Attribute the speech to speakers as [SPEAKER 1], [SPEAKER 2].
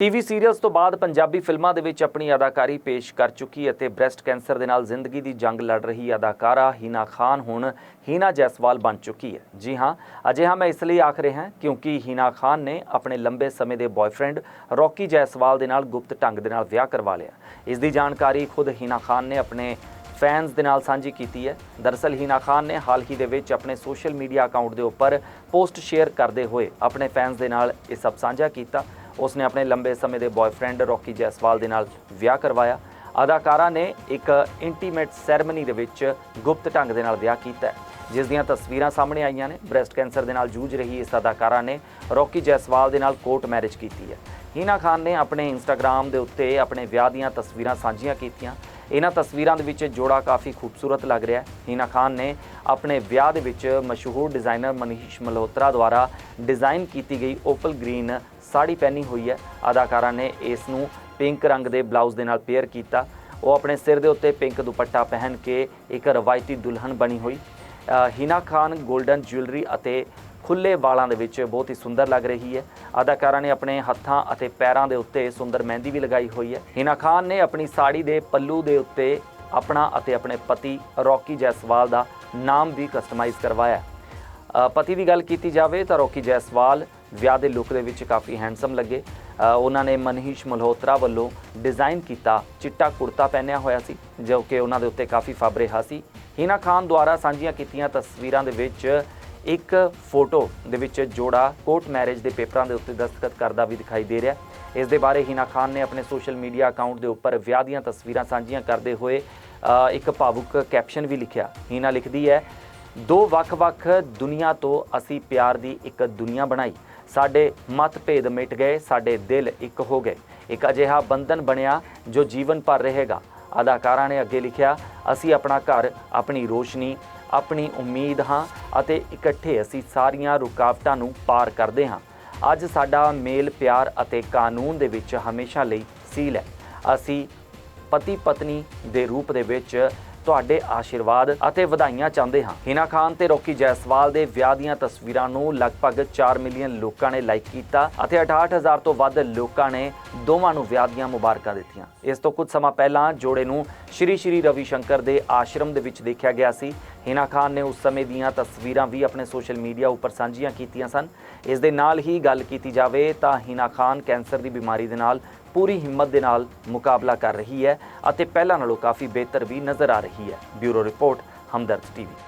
[SPEAKER 1] TV serials ਤੋਂ ਬਾਅਦ ਪੰਜਾਬੀ ਫਿਲਮਾਂ ਦੇ ਵਿੱਚ ਆਪਣੀ ਅਦਾਕਾਰੀ ਪੇਸ਼ ਕਰ ਚੁੱਕੀ ਅਤੇ ਬ੍ਰੈਸਟ ਕੈਂਸਰ ਦੇ ਨਾਲ ਜ਼ਿੰਦਗੀ ਦੀ ਜੰਗ ਲੜ ਰਹੀ ਅਦਾਕਾਰਾ ਹੀਨਾ ਖਾਨ ਹੁਣ ਹੀਨਾ ਜੈਸਵਾਲ ਬਣ ਚੁੱਕੀ ਹੈ। ਜੀ ਹਾਂ, ਅਜਿਹਾ ਮੈਂ ਇਸ ਲਈ ਆਖ ਰਿਹਾ ਕਿਉਂਕਿ ਹੀਨਾ ਖਾਨ ਨੇ ਆਪਣੇ ਲੰਬੇ ਸਮੇਂ ਦੇ ਬॉयਫ੍ਰੈਂਡ ਰੌਕੀ ਜੈਸਵਾਲ ਦੇ ਨਾਲ ਗੁਪਤ ਢੰਗ ਦੇ ਨਾਲ ਵਿਆਹ ਕਰਵਾ ਲਿਆ। ਇਸ ਦੀ ਜਾਣਕਾਰੀ ਖੁਦ ਹੀਨਾ ਖਾਨ ਨੇ ਆਪਣੇ ਫੈਨਸ ਦੇ ਨਾਲ ਸਾਂਝੀ ਕੀਤੀ ਹੈ। ਦਰਅਸਲ ਹੀਨਾ ਖਾਨ ਨੇ ਹਾਲ ਹੀ ਦੇ ਵਿੱਚ ਆਪਣੇ ਸੋਸ਼ਲ ਮੀਡੀਆ ਅਕਾਊਂਟ ਦੇ ਉੱਪਰ ਪੋਸਟ ਸ਼ੇਅਰ ਕਰਦੇ ਹੋਏ ਆਪਣੇ ਫੈਨਸ ਦੇ ਨਾਲ ਇਹ ਸਭ ਸਾਂਝਾ ਕੀਤਾ। ਉਸਨੇ ਆਪਣੇ ਲੰਬੇ ਸਮੇਂ ਦੇ ਬॉयਫ੍ਰੈਂਡ ਰੌਕੀ ਜੈਸਵਾਲ ਦੇ ਨਾਲ ਵਿਆਹ ਕਰਵਾਇਆ। ਅਦਾਕਾਰਾ ਨੇ ਇੱਕ ਇੰਟੀਮੇਟ ਸੈਰੇਮਨੀ ਦੇ ਵਿੱਚ ਗੁਪਤ ਢੰਗ ਦੇ ਨਾਲ ਵਿਆਹ ਕੀਤਾ। ਜਿਸ ਦੀਆਂ ਤਸਵੀਰਾਂ ਸਾਹਮਣੇ ਆਈਆਂ ਨੇ। ਬ੍ਰੈਸਟ ਕੈਂਸਰ ਦੇ ਨਾਲ ਜੂਝ ਰਹੀ ਇਸ ਅਦਾਕਾਰਾ ਨੇ ਰੌਕੀ ਜੈਸਵਾਲ ਦੇ ਨਾਲ ਕੋਰਟ ਮੈਰਿਜ ਕੀਤੀ ਹੈ। ਹੀਨਾ ਖਾਨ ਨੇ ਆਪਣੇ ਇੰਸਟਾਗ੍ਰam ਦੇ ਉੱਤੇ ਆਪਣੇ ਵਿਆਹ ਦੀਆਂ ਤਸਵੀਰਾਂ ਸਾਂਝੀਆਂ ਕੀਤੀਆਂ। ਇਹਨਾਂ ਤਸਵੀਰਾਂ ਦੇ ਵਿੱਚ ਜੋੜਾ ਕਾਫੀ ਖੂਬਸੂਰਤ ਲੱਗ ਰਿਹਾ ਹੈ। ਹੀਨਾ ਖਾਨ ਨੇ ਆਪਣੇ ਵਿਆਹ ਦੇ ਵਿੱਚ ਮਸ਼ਹੂਰ ਡਿਜ਼ਾਈਨਰ ਮਨੀਸ਼ ਮਲਹੋਤਰਾ ਦੁਆਰਾ ਡਿਜ਼ਾਈਨ ਕੀਤੀ ਗਈ ਓਪਲ ਗ੍ਰੀਨ ਸਾੜੀ ਪਹਿਨੀ ਹੋਈ ਹੈ। ਅਦਾਕਾਰਾ ਨੇ ਇਸ ਨੂੰ ਪਿੰਕ ਰੰਗ ਦੇ ਬਲਾਊਜ਼ ਦੇ ਨਾਲ ਪੇਅਰ ਕੀਤਾ। ਉਹ ਆਪਣੇ ਸਿਰ ਦੇ ਉੱਤੇ ਪਿੰਕ ਦੁਪੱਟਾ ਪਹਿਨ ਕੇ ਇੱਕ ਰਵਾਇਤੀ ਦੁਲਹਨ ਬਣੀ ਹੋਈ। ਹੀਨਾ ਖਾਨ 골ਡਨ ਜੁਐਲਰੀ ਅਤੇ ਖੁੱਲੇ ਵਾਲਾਂ ਦੇ ਵਿੱਚ ਬਹੁਤ ਹੀ ਸੁੰਦਰ ਲੱਗ ਰਹੀ ਹੈ। ਅਦਾਕਾਰਾ ਨੇ ਆਪਣੇ ਹੱਥਾਂ ਅਤੇ ਪੈਰਾਂ ਦੇ ਉੱਤੇ ਸੁੰਦਰ ਮਹਿੰਦੀ ਵੀ ਲਗਾਈ ਹੋਈ ਹੈ। ਹੀਨਾ ਖਾਨ ਨੇ ਆਪਣੀ ਸਾੜੀ ਦੇ ਪੱਲੂ ਦੇ ਉੱਤੇ ਆਪਣਾ ਅਤੇ ਆਪਣੇ ਪਤੀ ਰੌਕੀ ਜੈਸਵਾਲ ਦਾ ਨਾਮ ਵੀ ਕਸਟਮਾਈਜ਼ ਕਰਵਾਇਆ। ਪਤੀ ਦੀ ਗੱਲ ਕੀਤੀ ਜਾਵੇ ਤਾਂ ਰੌਕੀ ਜੈਸਵਾਲ ਵਿਆਹ ਦੇ ਲੁੱਕ ਦੇ ਵਿੱਚ ਕਾਫੀ ਹੈਂਡਸਮ ਲੱਗੇ। ਉਹਨਾਂ ਨੇ ਮਨੀਸ਼ ਮਲਹੋਤਰਾ ਵੱਲੋਂ ਡਿਜ਼ਾਈਨ ਕੀਤਾ ਚਿੱਟਾ ਕੁੜਤਾ ਪਹਿਨਿਆ ਹੋਇਆ ਸੀ, ਜੋ ਕਿ ਉਹਨਾਂ ਦੇ ਉੱਤੇ ਕਾਫੀ ਫੱਬ ਰਿਹਾ ਸੀ ਹੀਨਾ ਖਾਨ ਦੁਆਰਾ ਸਾਂਝੀਆਂ ਕੀਤੀਆਂ ਤਸਵੀਰਾਂ ਦੇ ਵਿੱਚ ਇੱਕ ਫੋਟੋ ਦੇ ਵਿੱਚ ਜੋੜਾ ਕੋਰਟ ਮੈਰਿਜ ਦੇ ਪੇਪਰਾਂ ਦੇ ਉੱਤੇ ਦਸਤਖਤ ਕਰਦਾ ਵੀ ਦਿਖਾਈ ਦੇ ਰਿਹਾ। ਇਸ ਦੇ ਬਾਰੇ ਹੀਨਾ ਖਾਨ ਨੇ ਆਪਣੇ ਸੋਸ਼ਲ ਮੀਡੀਆ ਅਕਾਊਂਟ ਦੇ ਉੱਪਰ ਵਿਆਹ ਦੀਆਂ ਤਸਵੀਰਾਂ ਸਾਂਝੀਆਂ ਕਰਦੇ ਹੋਏ ਇੱਕ ਭਾਵੁਕ ਕੈਪਸ਼ਨ ਵੀ ਲਿਖਿਆ। ਹੀਨਾ ਲਿਖਦੀ ਹੈ, ਦੋ ਵੱਖ-ਵੱਖ ਦੁਨੀਆ ਤੋਂ ਅਸੀਂ ਪਿਆਰ ਦੀ ਇੱਕ ਦੁਨੀਆ ਬਣਾਈ। ਸਾਡੇ ਮਤਭੇਦ ਮਿਟ ਗਏ, ਸਾਡੇ ਦਿਲ ਇੱਕ ਹੋ ਗਏ। ਇੱਕ ਅਜਿਹਾ ਬੰਧਨ ਬਣਿਆ ਜੋ ਜੀਵਨ ਭਰ ਰਹੇਗਾ। ਅਦਾਕਾਰਾਂ ਨੇ ਅੱਗੇ ਲਿਖਿਆ, ਅਸੀਂ ਆਪਣਾ ਘਰ, ਆਪਣੀ ਰੋਸ਼ਨੀ ਆਪਣੀ ਉਮੀਦ ਹਾਂ ਅਤੇ ਇਕੱਠੇ ਅਸੀਂ ਸਾਰੀਆਂ ਰੁਕਾਵਟਾਂ ਨੂੰ ਪਾਰ ਕਰਦੇ ਹਾਂ। ਅੱਜ ਸਾਡਾ ਮੇਲ ਪਿਆਰ ਅਤੇ ਕਾਨੂੰਨ ਦੇ ਵਿੱਚ ਹਮੇਸ਼ਾ ਲਈ ਸੀਲ ਹੈ। ਅਸੀਂ ਪਤੀ ਪਤਨੀ ਦੇ ਰੂਪ ਦੇ ਵਿੱਚ ਤੁਹਾਡੇ ਆਸ਼ੀਰਵਾਦ ਅਤੇ ਵਧਾਈਆਂ ਚਾਹੁੰਦੇ ਹਾਂ। ਹਿਨਾ ਖਾਨ ਤੇ ਰੋਕੀ ਜੈਸਵਾਲ ਦੇ ਵਿਆਹ ਦੀਆਂ ਤਸਵੀਰਾਂ ਨੂੰ ਲਗਭਗ 4 ਮਿਲੀਅਨ ਲੋਕਾਂ ਨੇ ਲਾਈਕ ਕੀਤਾ ਅਤੇ 68000 ਤੋਂ ਵੱਧ ਲੋਕਾਂ ਨੇ ਦੋਵਾਂ ਨੂੰ ਵਿਆਹ ਦੀਆਂ ਮੁਬਾਰਕਾਂ ਦਿੱਤੀਆਂ। ਇਸ ਤੋਂ ਕੁਝ ਸਮਾਂ ਪਹਿਲਾਂ ਜੋੜੇ ਨੂੰ ਸ਼੍ਰੀ ਸ਼੍ਰੀ ਰਵੀ ਸ਼ੰਕਰ ਦੇ ਆਸ਼ਰਮ ਦੇ ਵਿੱਚ ਦੇਖਿਆ ਗਿਆ ਸੀ। ਹਿਨਾ ਖਾਨ ਨੇ ਉਸ ਸਮੇਂ ਦੀਆਂ ਤਸਵੀਰਾਂ ਵੀ ਆਪਣੇ ਸੋਸ਼ਲ ਮੀਡੀਆ ਉੱਪਰ ਸਾਂਝੀਆਂ ਕੀਤੀਆਂ ਸਨ। ਇਸ ਦੇ ਨਾਲ ਹੀ ਗੱਲ ਕੀਤੀ ਜਾਵੇ ਤਾਂ ਹਿਨਾ ਖਾਨ ਕੈਂਸਰ ਦੀ ਬਿਮਾਰੀ ਦੇ ਨਾਲ ਪੂਰੀ ਹਿੰਮਤ ਦੇ ਨਾਲ ਮੁਕਾਬਲਾ ਕਰ ਰਹੀ ਹੈ ਅਤੇ ਪਹਿਲਾਂ ਨਾਲੋਂ ਕਾਫੀ ਬਿਹਤਰ ਵੀ ਨਜ਼ਰ ਆ ਰਹੀ ਹੈ। Bureau report, Hamdard TV.